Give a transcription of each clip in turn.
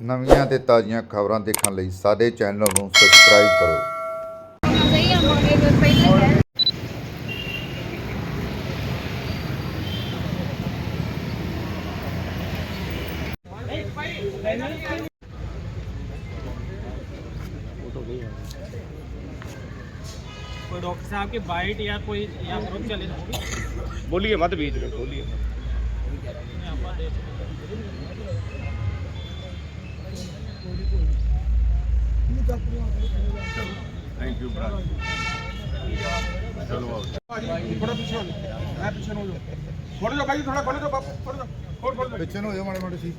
ਨਵੀਆਂ ਤੇ ਤਾਜ਼ੀਆਂ ਖਬਰਾਂ ਦੇਖਣ ਲਈ ਸਾਡੇ ਚੈਨਲ ਨੂੰ ਸਬਸਕ੍ਰਾਈਬ ਕਰੋ ਸਹੀ ਆਵਾਂਗੇ ਫਿਰ ਪਹਿਲਾਂ ਕਹਿ कोई डॉक्टर साहब की बाइट या कोई या ग्रुप चले ना ਬੋਲੀਏ ਮਤ ਬੀਚ ਵਿੱਚ ਚਲੋ ਥੋੜਾ ਪਿੱਛੇ ਹੋ ਜਾ ਮੈਂ ਪਿੱਛੇ ਨੂੰ ਹੋ ਜਾ ਖੋਲ ਜਾ ਬਾਈ ਥੋੜਾ ਖੋਲ ਜਾ ਬਾਪੂ ਖੋਲ ਜਾ ਖੋਲ ਖੋਲ ਜਾ ਪਿੱਛੇ ਨੂੰ ਹੋ ਜਾਓ ਮਾੜੇ ਮਾੜੇ ਸੀ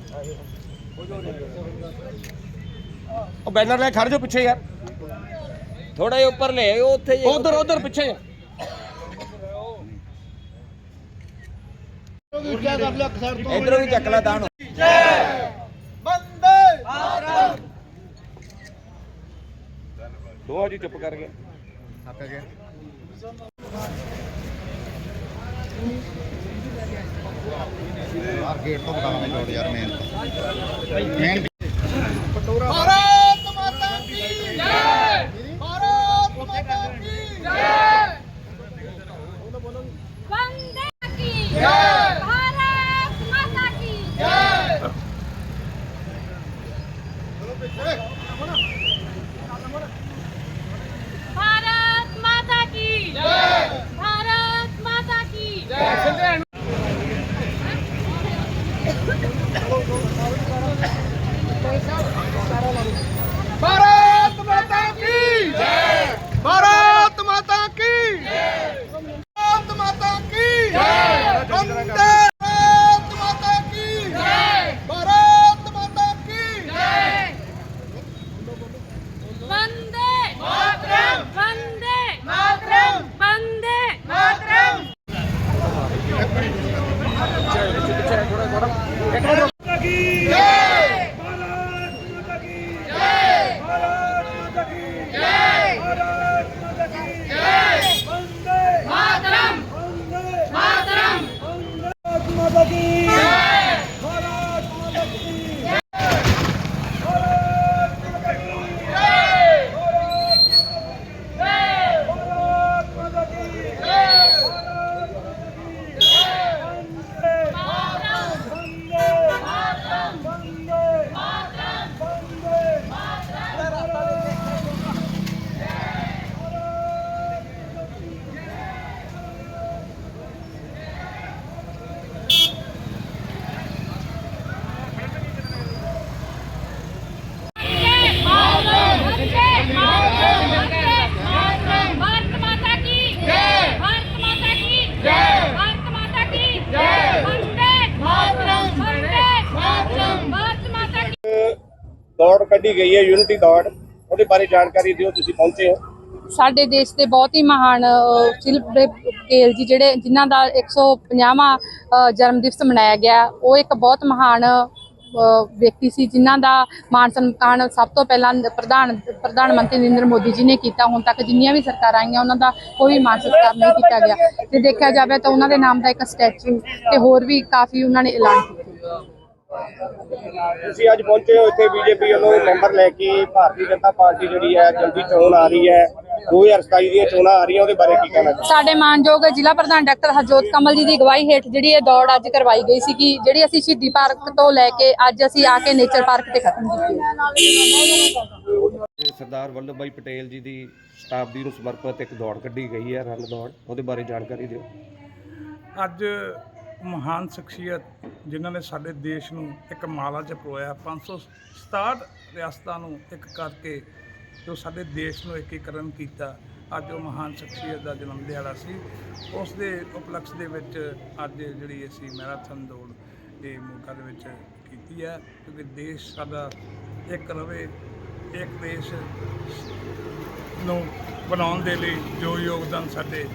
ਉਹ ਬੈਨਰ ਲੈ ਖੜ ਜਾਓ ਪਿੱਛੇ ਯਾਰ। ਥੋੜਾ ਜਿਹਾ ਉੱਪਰ ਲੈ ਆਇਓ ਉੱਥੇ ਜੇ ਉਧਰ ਉਧਰ ਪਿੱਛੇ। ਇਧਰੋਂ ਵੀ ਚੱਕ ਲੈ ਦਾਣ। ਦੋਹਾਂ ਜੀ, ਚੁੱਪ ਕਰ ਗਏ। ਥੱਕ ਗਏ। ਯਾਰ ਗੇਟ ਤੋਂ ਬਟਾਲਾ ਮੈਂ ਯਾਰ ਮੇਨ ਮੇਨ ਕੱਢੀ ਗਈ ਹੈ ਯੂਨਿਟੀ ਦੌੜ। ਉਹਦੇ ਬਾਰੇ ਜਾਣਕਾਰੀ ਦਿਓ, ਤੁਸੀਂ ਪਹੁੰਚੇ ਹੋ। ਸਾਡੇ ਦੇਸ਼ ਦੇ ਬਹੁਤ ਹੀ ਮਹਾਨ ਸ਼ਿਲਪ ਕੇਲ ਜੀ ਜਿਹੜੇ, ਜਿਨ੍ਹਾਂ ਦਾ 150ਵਾਂ ਜਨਮ ਦਿਵਸ ਮਨਾਇਆ ਗਿਆ। ਉਹ ਇੱਕ ਬਹੁਤ ਮਹਾਨ ਵਿਅਕਤੀ ਸੀ, ਜਿਨ੍ਹਾਂ ਦਾ ਮਾਨ ਸਨਮਾਨ ਸਭ ਤੋਂ ਪਹਿਲਾਂ ਪ੍ਰਧਾਨ ਪ੍ਰਧਾਨ ਮੰਤਰੀ ਨਰਿੰਦਰ ਮੋਦੀ ਜੀ ਨੇ ਕੀਤਾ। ਹੁਣ ਤੱਕ ਜਿੰਨੀਆਂ ਵੀ ਸਰਕਾਰਾਂ ਆਈਆਂ, ਉਹਨਾਂ ਦਾ ਕੋਈ ਮਾਨ ਸਤਿਕਾਰ ਨਹੀਂ ਕੀਤਾ ਗਿਆ। ਤੇ ਦੇਖਿਆ ਜਾਵੇ ਤਾਂ ਉਹਨਾਂ ਦੇ ਨਾਮ ਦਾ ਇੱਕ ਸਟੈਚੂ ਤੇ ਹੋਰ ਵੀ ਕਾਫੀ ਉਹਨਾਂ ਨੇ ਐਲਾਨ ਕੀਤੇ। ਤੁਸੀਂ ਅੱਜ ਪਹੁੰਚੇ ਹੋ ਇੱਥੇ ਬੀਜੇਪੀ ਵੱਲੋਂ ਮੈਂਬਰ ਲੈ ਕੇ ਭਾਰਤੀ ਜਨਤਾ ਪਾਰਟੀ ਜਿਹੜੀ ਹੈ ਜਲਦੀ ਚੋਣ ਆ ਰਹੀ ਹੈ। 2027 ਦੀਆਂ ਚੋਣਾਂ ਆ ਰਹੀਆਂ ਉਹਦੇ ਬਾਰੇ ਕੀ ਕਹਿਣਾ ਚਾਹੁੰਦੇ ਸਾਡੇ ਮਾਨਯੋਗ ਜ਼ਿਲ੍ਹਾ ਪ੍ਰਧਾਨ ਡਾਕਟਰ ਹਰਜੋਤ ਕਮਲ ਜੀ ਦੀ ਅਗਵਾਈ ਹੇਠ ਜਿਹੜੀ ਇਹ ਦੌੜ ਅੱਜ ਕਰਵਾਈ ਗਈ ਸੀਗੀ ਜਿਹੜੀ ਅਸੀਂ ਸ਼ਹੀਦੀ ਪਾਰਕ ਤੋਂ ਲੈ ਕੇ ਅੱਜ ਅਸੀਂ ਆ ਕੇ ਨੇਚਰ ਪਾਰਕ ਤੇ ਖਤਮ ਕੀਤੀ ਸਰਦਾਰ ਵੱਲਭ ਭਾਈ ਪਟੇਲ ਜੀ ਦੀ ਸ਼ਤਾਬਦੀ ਨੂੰ ਸਮਰਪਿਤ ਇੱਕ ਦੌੜ ਕੱਢੀ ਗਈ ਹੈ ਰੰਗ ਦੌੜ। ਉਹਦੇ ਬਾਰੇ ਜਾਣਕਾਰੀ ਦਿਓ। ਅੱਜ ਮਹਾਨ ਸ਼ਖਸੀਅਤ ਜਿਨ੍ਹਾਂ ਨੇ ਸਾਡੇ ਦੇਸ਼ ਨੂੰ ਇੱਕ ਮਾਲਾ 'ਚ ਪਰੋਇਆ 567 ਰਿਆਸਤਾਂ ਨੂੰ ਇੱਕ ਕਰਕੇ ਜੋ ਸਾਡੇ ਦੇਸ਼ ਨੂੰ ਏਕੀਕਰਨ ਕੀਤਾ। ਅੱਜ ਉਹ ਮਹਾਨ ਸ਼ਖਸੀਅਤ ਦਾ ਜਨਮ ਦਿਹਾੜਾ ਸੀ। ਉਸ ਦੇ ਉਪਲਕਸ਼ ਦੇ ਵਿੱਚ ਅੱਜ ਜਿਹੜੀ ਅਸੀਂ ਮੈਰਾਥਨ ਦੌੜ ਇਹ ਮੋਗਾ ਦੇ ਵਿੱਚ ਕੀਤੀ ਹੈ। ਕਿਉਂਕਿ ਦੇਸ਼ ਸਾਡਾ ਇੱਕ ਰਵੇ, ਇੱਕ ਦੇਸ਼ ਨੂੰ ਬਣਾਉਣ ਦੇ ਲਈ ਜੋ ਯੋਗਦਾਨ ਸਾਡੇ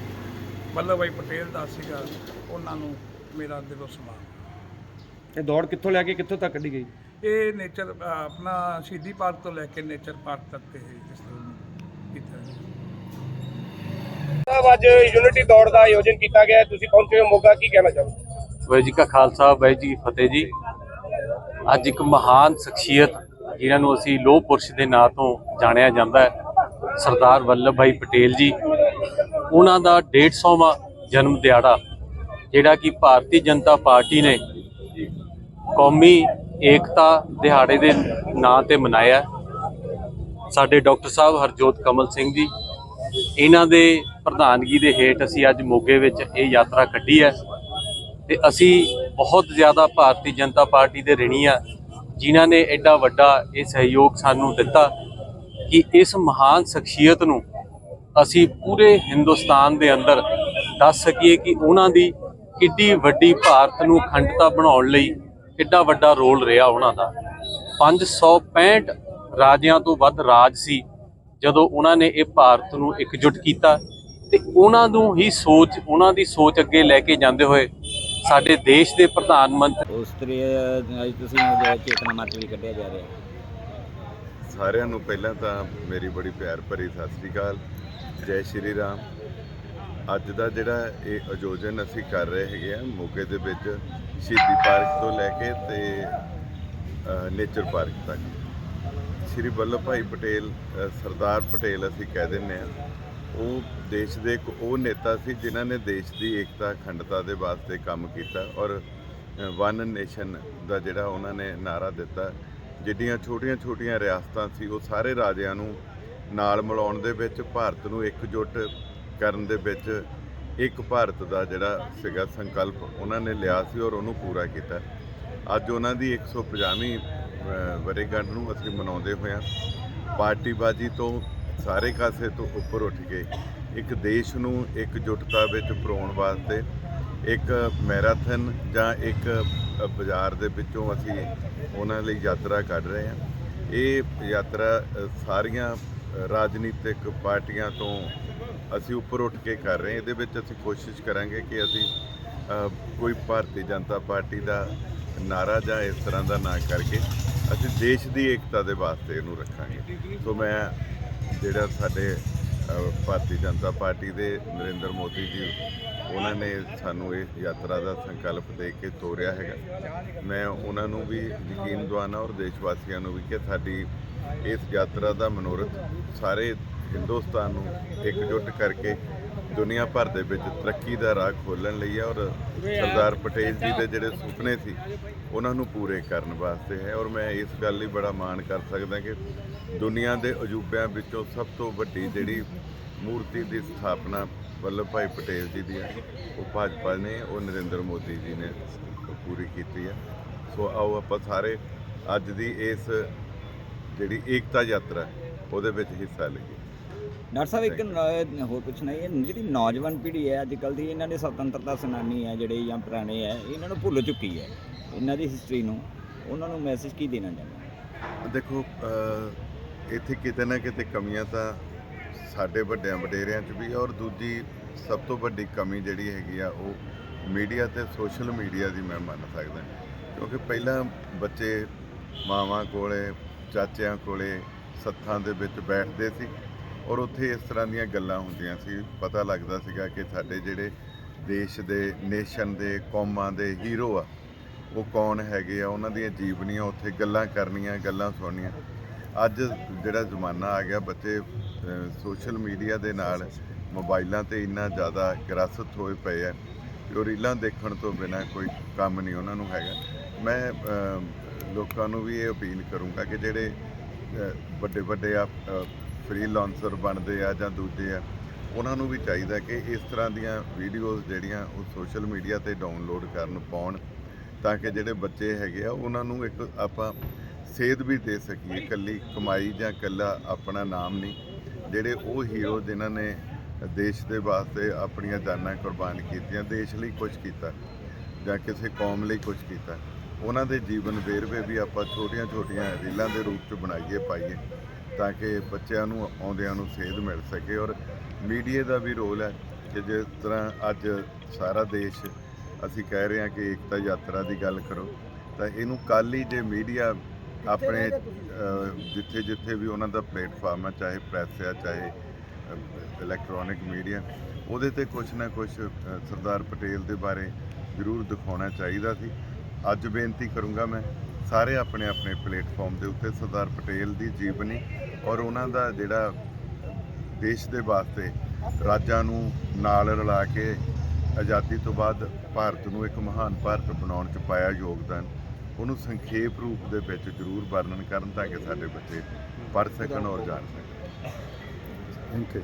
ਵੱਲਭ ਭਾਈ ਪਟੇਲ ਦਾ ਸੀਗਾ, ਉਹਨਾਂ ਨੂੰ ਮੇਰਾ ਦਿਲੋਂ ਸਮਾਨ। ਇਹ ਦੌੜ ਕਿੱਥੋਂ ਲੈ ਕੇ ਕਿੱਥੋਂ ਤੱਕ ਕੱਢੀ ਗਈ? ਇਹ ਨੇਚਰ ਅ, ਆਪਣਾ ਸ਼ਹੀਦੀ ਪਾਰਕ ਤੋਂ ਲੈ ਕੇ ਨੇਚਰ ਪਾਰਕ ਤੱਕ ਤੇ ਇਹ ਇਸ ਤਰ੍ਹਾਂ ਕੀਤਾ ਜੀ ਸਾਹਿਬ ਅੱਜ ਯੂਨਿਟੀ ਦੌੜ ਦਾ ਆਯੋਜਨ ਕੀਤਾ ਗਿਆ। ਹੈ। ਤੁਸੀਂ ਪਹੁੰਚੇ ਹੋ? ਮੋਗਾ ਕੀ ਕਹਿਣਾ ਚਾਹੋਗੇ? ਵਾਹਿਗੁਰੂ ਜੀ ਕਾ ਖਾਲਸਾ ਵਾਹਿਗੁਰੂ ਜੀ ਕੀ ਫਤਿਹ ਜੀ। ਅੱਜ ਇੱਕ ਮਹਾਨ ਸ਼ਖਸੀਅਤ ਜਿਨ੍ਹਾਂ ਨੂੰ ਅਸੀਂ ਲੋਹ ਪੁਰਸ਼ ਦੇ ਨਾਂ ਤੋਂ ਜਾਣਿਆ ਜਾਂਦਾ ਹੈ ਸਰਦਾਰ ਵੱਲਭ ਭਾਈ ਪਟੇਲ ਜੀ। ਉਹਨਾਂ ਦਾ 150ਵਾਂ ਜਨਮ ਦਿਹਾੜਾ ਜਿਹੜਾ ਕਿ ਭਾਰਤੀ ਜਨਤਾ ਪਾਰਟੀ ਨੇ ਕੌਮੀ ਏਕਤਾ ਦਿਹਾੜੇ ਦੇ ਨਾਂ ਤੇ ਮਨਾਇਆ ਸਾਡੇ ਡਾਕਟਰ ਸਾਹਿਬ ਹਰਜੋਤ ਕਮਲ ਸਿੰਘ ਜੀ, ਇਹਨਾਂ ਦੇ ਪ੍ਰਧਾਨਗੀ ਦੇ ਹੇਠ ਅਸੀਂ ਅੱਜ ਮੋਗੇ ਵਿੱਚ ਇਹ ਯਾਤਰਾ ਕੱਢੀ ਹੈ ਤੇ ਅਸੀਂ ਬਹੁਤ ਜ਼ਿਆਦਾ ਭਾਰਤੀ ਜਨਤਾ ਪਾਰਟੀ ਦੇ ਰਿਣੀ ਆ, ਜਿਨ੍ਹਾਂ ਨੇ ਐਡਾ ਵੱਡਾ ਇਹ ਸਹਿਯੋਗ ਸਾਨੂੰ ਦਿੱਤਾ ਕਿ ਇਸ ਮਹਾਨ ਸ਼ਖਸੀਅਤ ਨੂੰ ਅਸੀਂ ਪੂਰੇ ਹਿੰਦੁਸਤਾਨ ਦੇ ਅੰਦਰ ਦੱਸ ਸਕੀਏ ਕਿ ਉਹਨਾਂ ਦੀ ਕਿੱਡੀ ਵੱਡੀ ਭਾਰਤ ਨੂੰ ਅਖੰਡਤਾ ਬਣਾਉਣ ਲਈ ਕਿੱਡਾ ਵੱਡਾ ਰੋਲ ਰਿਹਾ ਉਹਨਾਂ ਦਾ। 565 ਰਾਜਿਆਂ ਤੋਂ ਵੱਧ ਰਾਜ ਸੀ ਜਦੋਂ ਉਹਨਾਂ ਨੇ ਇਹ ਭਾਰਤ ਨੂੰ ਇਕਜੁੱਟ ਕੀਤਾ ਤੇ ਉਹਨਾਂ ਨੂੰ ਹੀ ਸੋਚ ਉਹਨਾਂ ਦੀ ਸੋਚ ਅੱਗੇ ਲੈ ਕੇ ਜਾਂਦੇ ਹੋਏ ਸਾਡੇ ਦੇਸ਼ ਦੇ ਪ੍ਰਧਾਨ ਮੰਤਰੀ ਉਸ ਤਰੀ ਅੱਜ ਤੁਸੀਂ ਜੋ ਚੇਤਨਾ ਮਾਰਚ ਵੀ ਕੱਢਿਆ ਜਾ ਰਿਹਾ। ਸਾਰਿਆਂ ਨੂੰ ਪਹਿਲਾਂ ਤਾਂ ਮੇਰੀ ਬੜੀ ਪਿਆਰ ਭਰੀ ਸਤਿ ਸ੍ਰੀ ਅਕਾਲ। ਜੈ ਸ਼੍ਰੀ ਰਾਮ। ਅੱਜ ਦਾ ਜਿਹੜਾ ਇਹ ਆਯੋਜਨ ਅਸੀਂ ਕਰ ਰਹੇ ਹੈਗੇ ਆ, ਮੋਗੇ ਦੇ ਵਿੱਚ ਸ਼ਹੀਦੀ ਪਾਰਕ ਤੋਂ ਲੈ ਕੇ ਤੇ ਨੇਚਰ ਪਾਰਕ ਤੱਕ। ਸ਼੍ਰੀ ਵੱਲਭ ਭਾਈ ਪਟੇਲ ਸਰਦਾਰ ਪਟੇਲ ਅਸੀਂ ਕਹਿ ਦਿੰਦੇ ਆ ਉਹ ਦੇਸ਼ ਦੇ ਇੱਕ ਉਹ ਨੇਤਾ ਸੀ ਜਿਨ੍ਹਾਂ ਨੇ ਦੇਸ਼ ਦੀ ਏਕਤਾ, ਅਖੰਡਤਾ ਦੇ ਵਾਸਤੇ ਕੰਮ ਕੀਤਾ ਔਰ ਵਨ ਨੇਸ਼ਨ ਦਾ ਜਿਹੜਾ ਉਹਨਾਂ ਨੇ ਨਾਰਾ ਦਿੱਤਾ। ਜਿੱਡੀਆਂ ਛੋਟੀਆਂ-ਛੋਟੀਆਂ ਰਿਆਸਤਾਂ ਸੀ, ਉਹ ਸਾਰੇ ਰਾਜਿਆਂ ਨੂੰ ਨਾਲ ਮਿਲਾਉਣ ਦੇ ਵਿੱਚ ਭਾਰਤ ਨੂੰ ਇਕਜੁੱਟ ਕਰਨ ਦੇ ਵਿੱਚ ਇੱਕ ਭਾਰਤ ਦਾ ਜਿਹੜਾ ਸੀਗਾ ਸੰਕਲਪ ਉਹਨਾਂ ਨੇ ਲਿਆ ਸੀ ਔਰ ਉਹਨੂੰ ਪੂਰਾ ਕੀਤਾ। ਅੱਜ ਉਹਨਾਂ ਦੀ 150ਵੀਂ ਅ, ਵਰ੍ਹੇਗੰਢ ਨੂੰ ਅਸੀਂ ਮਨਾਉਂਦੇ ਹੋਏ ਹਾਂ। ਪਾਰਟੀਬਾਜ਼ੀ ਤੋਂ ਸਾਰੇ ਕਾਸੇ ਤੋਂ ਉੱਪਰ ਉੱਠ ਕੇ ਇੱਕ ਦੇਸ਼ ਨੂੰ ਇਕਜੁੱਟਤਾ ਵਿੱਚ ਪਰੋਣ ਵਾਸਤੇ ਇੱਕ ਮੈਰਾਥਨ ਜਾਂ ਇੱਕ ਬਾਜ਼ਾਰ ਦੇ ਵਿੱਚੋਂ ਅਸੀਂ ਉਹਨਾਂ ਲਈ ਯਾਤਰਾ ਕੱਢ ਰਹੇ ਹਾਂ। ਇਹ ਯਾਤਰਾ ਸਾਰੀਆਂ ਰਾਜਨੀਤਿਕ ਪਾਰਟੀਆਂ ਤੋਂ ਅਸੀਂ ਉੱਪਰ ਉੱਠ ਕੇ ਕਰ ਰਹੇ ਇਹਦੇ ਵਿੱਚ ਅਸੀਂ ਕੋਸ਼ਿਸ਼ ਕਰਾਂਗੇ ਕਿ ਅਸੀਂ ਕੋਈ ਭਾਰਤੀ ਜਨਤਾ ਪਾਰਟੀ ਦਾ ਨਾਰਾ ਜਾਂ ਇਸ ਤਰ੍ਹਾਂ ਦਾ ਨਾ ਕਰਕੇ ਅਸੀਂ ਦੇਸ਼ ਦੀ ਏਕਤਾ ਦੇ ਵਾਸਤੇ ਇਹਨੂੰ ਰੱਖਾਂਗੇ। ਸੋ ਮੈਂ ਜਿਹੜਾ ਸਾਡੇ ਭਾਰਤੀ ਜਨਤਾ ਪਾਰਟੀ ਦੇ ਨਰਿੰਦਰ ਮੋਦੀ ਜੀ, ਉਹਨਾਂ ਨੇ ਸਾਨੂੰ ਇਹ ਯਾਤਰਾ ਦਾ ਸੰਕਲਪ ਦੇ ਕੇ ਤੋਰਿਆ ਹੈਗਾ। ਮੈਂ ਉਹਨਾਂ ਨੂੰ ਵੀ ਯਕੀਨ ਦਿਵਾਉਣਾ ਔਰ ਦੇਸ਼ ਵਾਸੀਆਂ ਨੂੰ ਵੀ ਕਿ ਸਾਡੀ ਇਸ ਯਾਤਰਾ ਦਾ ਮਨੋਰਥ ਸਾਰੇ ਹਿੰਦੁਸਤਾਨ ਨੂੰ ਇਕਜੁੱਟ ਕਰਕੇ ਦੁਨੀਆ ਭਰ ਦੇ ਵਿੱਚ ਤਰੱਕੀ ਦਾ ਰਾਹ ਖੋਲਣ ਲਈ ਹੈ ਔਰ ਸਰਦਾਰ ਪਟੇਲ ਜੀ ਦੇ ਜਿਹੜੇ ਸੁਪਨੇ ਸੀ, ਉਹਨਾਂ ਨੂੰ ਪੂਰੇ ਕਰਨ ਵਾਸਤੇ ਹੈ। ਔਰ ਮੈਂ ਇਸ ਗੱਲ ਲਈ ਬੜਾ ਮਾਣ ਕਰ ਸਕਦਾ ਕਿ ਦੁਨੀਆ ਦੇ ਅਜੂਬਿਆਂ ਵਿੱਚੋਂ ਸਭ ਤੋਂ ਵੱਡੀ ਜਿਹੜੀ ਮੂਰਤੀ ਦੀ ਸਥਾਪਨਾ ਵੱਲਭ ਭਾਈ ਪਟੇਲ ਜੀ ਦੀ ਹੈ, ਉਹ ਭਾਜਪਾ ਨੇ, ਉਹ ਨਰਿੰਦਰ ਮੋਦੀ ਜੀ ਨੇ ਪੂਰੀ ਕੀਤੀ ਹੈ। ਸੋ ਆਓ ਆਪਾਂ ਸਾਰੇ ਅੱਜ ਦੀ ਇਸ ਜਿਹੜੀ ਏਕਤਾ ਯਾਤਰਾ, ਉਹਦੇ ਵਿੱਚ ਹਿੱਸਾ ਲਈਏ। ਡਾਕਟਰ ਸਾਹਿਬ ਇੱਕ ਨ- ਹੋਰ ਪੁੱਛਣਾ ਇਹ ਜਿਹੜੀ ਨੌਜਵਾਨ ਪੀੜ੍ਹੀ ਹੈ ਅੱਜ ਕੱਲ੍ਹ ਦੀ ਇਹਨਾਂ ਦੇ ਸੁਤੰਤਰਤਾ ਸੈਨਾਨੀ ਹੈ ਜਿਹੜੇ ਜਾਂ ਪੁਰਾਣੇ ਹੈ ਇਹਨਾਂ ਨੂੰ ਭੁੱਲ ਚੁੱਕੀ ਹੈ ਇਹਨਾਂ ਦੀ ਹਿਸਟਰੀ ਨੂੰ। ਉਹਨਾਂ ਨੂੰ ਮੈਸੇਜ ਕੀ ਦੇਣਾ ਚਾਹੁੰਦੇ ਦੇਖੋ ਅਹ, ਇੱਥੇ ਕਿਤੇ ਨਾ ਕਿਤੇ ਕਮੀਆਂ ਤਾਂ ਸਾਡੇ ਵੱਡਿਆਂ ਵਡੇਰਿਆਂ 'ਚ ਵੀ ਆ ਔਰ ਦੂਜੀ ਸਭ ਤੋਂ ਵੱਡੀ ਕਮੀ ਜਿਹੜੀ ਹੈਗੀ ਆ ਉਹ ਮੀਡੀਆ ਤੇ ਸੋਸ਼ਲ ਮੀਡੀਆ ਦੀ ਮੈਂ ਮੰਨ ਸਕਦਾ। ਕਿਉਂਕਿ ਪਹਿਲਾਂ ਬੱਚੇ ਮਾਵਾਂ ਕੋਲੇ ਚਾਚਿਆਂ ਕੋਲੇ ਸੱਥਾਂ ਦੇ ਵਿੱਚ ਬੈਠਦੇ ਸੀ ਔਰ ਉੱਥੇ ਇਸ ਤਰ੍ਹਾਂ ਦੀਆਂ ਗੱਲਾਂ ਹੁੰਦੀਆਂ ਸੀ। ਪਤਾ ਲੱਗਦਾ ਸੀਗਾ ਕਿ ਸਾਡੇ ਜਿਹੜੇ ਦੇਸ਼ ਦੇ ਨੇਸ਼ਨ ਦੇ, ਕੌਮਾਂ ਦੇ ਹੀਰੋ ਆ, ਉਹ ਕੌਣ ਹੈਗੇ ਆ, ਉਹਨਾਂ ਦੀਆਂ ਜੀਵਨੀਆਂ ਉੱਥੇ ਗੱਲਾਂ ਕਰਨੀਆਂ, ਗੱਲਾਂ ਸੁਣਨੀਆਂ। ਅੱਜ ਜਿਹੜਾ ਜ਼ਮਾਨਾ ਆ ਗਿਆ, ਬੱਚੇ ਸੋਸ਼ਲ ਮੀਡੀਆ ਦੇ ਨਾਲ ਮੋਬਾਈਲਾਂ ਤੇ ਇੰਨਾ ਜ਼ਿਆਦਾ ਗ੍ਰਸਤ ਹੋਏ ਪਏ ਆ ਕਿ ਉਹ ਰੀਲਾਂ ਦੇਖਣ ਤੋਂ ਬਿਨਾ ਕੋਈ ਕੰਮ ਨਹੀਂ ਉਹਨਾਂ ਨੂੰ ਹੈਗਾ। ਮੈਂ ਲੋਕਾਂ ਨੂੰ ਵੀ ਇਹ ਅਪੀਲ ਕਰੂੰਗਾ ਕਿ ਜਿਹੜੇ ਵੱਡੇ ਵੱਡੇ ਆ ਫ੍ਰੀਲਾਂਸਰ ਬਣਦੇ ਆ ਜਾਂ ਦੂਜੇ ਆ, ਉਹਨਾਂ ਨੂੰ ਵੀ ਚਾਹੀਦਾ ਕਿ ਇਸ ਤਰ੍ਹਾਂ ਦੀਆਂ ਵੀਡੀਓਜ਼ ਜਿਹੜੀਆਂ ਉਹ ਸੋਸ਼ਲ ਮੀਡੀਆ ਤੇ ਡਾਊਨਲੋਡ ਕਰਨ ਪਾਉਣ, ਤਾਂ ਕਿ ਜਿਹੜੇ ਬੱਚੇ ਹੈਗੇ ਆ, ਉਹਨਾਂ ਨੂੰ ਇੱਕ ਆਪਾਂ ਸੇਧ ਵੀ ਦੇ ਸਕੀਏ, ਇਕੱਲੀ ਕਮਾਈ ਜਾਂ ਇਕੱਲਾ ਆਪਣਾ ਨਾਮ ਨਹੀਂ, ਜਿਹੜੇ ਉਹ ਹੀਰੋ ਜਿਨ੍ਹਾਂ ਨੇ ਦੇਸ਼ ਦੇ ਵਾਸਤੇ ਆਪਣੀਆਂ ਜਾਨਾਂ ਕੁਰਬਾਨ ਕੀਤੀਆਂ, ਦੇਸ਼ ਲਈ ਕੁਝ ਕੀਤਾ ਜਾਂ ਕਿਸੇ ਕੌਮ ਲਈ ਕੁਝ ਕੀਤਾ, ਉਹਨਾਂ ਦੇ ਜੀਵਨ ਵੇਰਵੇ ਵੀ ਆਪਾਂ ਛੋਟੀਆਂ-ਛੋਟੀਆਂ ਰੀਲਾਂ ਦੇ ਰੂਪ 'ਚ ਬਣਾਈਏ, ਪਾਈਏ। ਤਾਂ ਕਿ ਬੱਚਿਆਂ ਨੂੰ ਆਉਂਦਿਆਂ ਨੂੰ ਸੇਧ ਮਿਲ ਸਕੇ ਔਰ ਮੀਡੀਆ ਦਾ ਵੀ ਰੋਲ ਹੈ ਕਿ ਜਿਸ ਤਰ੍ਹਾਂ ਅੱਜ ਸਾਰਾ ਦੇਸ਼ ਅਸੀਂ ਕਹਿ ਰਹੇ ਹਾਂ ਕਿ ਏਕਤਾ ਯਾਤਰਾ ਦੀ ਗੱਲ ਕਰੋ ਤਾਂ ਇਹਨੂੰ ਕੱਲ੍ਹ ਹੀ ਜੇ ਮੀਡੀਆ ਆਪਣੇ ਜਿੱਥੇ ਜਿੱਥੇ ਵੀ ਉਹਨਾਂ ਦਾ ਪਲੇਟਫਾਰਮ ਹੈ ਚਾਹੇ ਪ੍ਰੈਸ ਹੈ ਚਾਹੇ ਇਲੈਕਟ੍ਰੋਨਿਕ ਮੀਡੀਆ ਉਹਦੇ ਤੇ ਕੁਝ ਨਾ ਕੁਝ ਸਰਦਾਰ ਪਟੇਲ ਦੇ ਬਾਰੇ ਜ਼ਰੂਰ ਦਿਖਾਉਣਾ ਚਾਹੀਦਾ ਸੀ। ਅੱਜ ਬੇਨਤੀ ਕਰੂੰਗਾ ਮੈਂ ਸਾਰੇ ਆਪਣੇ ਆਪਣੇ ਪਲੇਟਫਾਰਮ ਦੇ ਉੱਤੇ ਸਰਦਾਰ ਪਟੇਲ ਦੀ ਜੀਵਨੀ ਔਰ ਉਹਨਾਂ ਦਾ ਜਿਹੜਾ ਦੇਸ਼ ਦੇ ਵਾਸਤੇ ਰਾਜਾਂ ਨੂੰ ਨਾਲ ਰਲਾ ਕੇ ਆਜ਼ਾਦੀ ਤੋਂ ਬਾਅਦ ਭਾਰਤ ਨੂੰ ਇੱਕ ਮਹਾਨ ਭਾਰਤ ਬਣਾਉਣ 'ਚ ਪਾਇਆ ਯੋਗਦਾਨ, ਉਹਨੂੰ ਸੰਖੇਪ ਰੂਪ ਦੇ ਵਿੱਚ ਜ਼ਰੂਰ ਵਰਣਨ ਕਰਨ ਤਾਂ ਕਿ ਸਾਡੇ ਬੱਚੇ ਪੜ੍ਹ ਸਕਣ ਔਰ ਜਾਣ ਸਕਣ। Thank you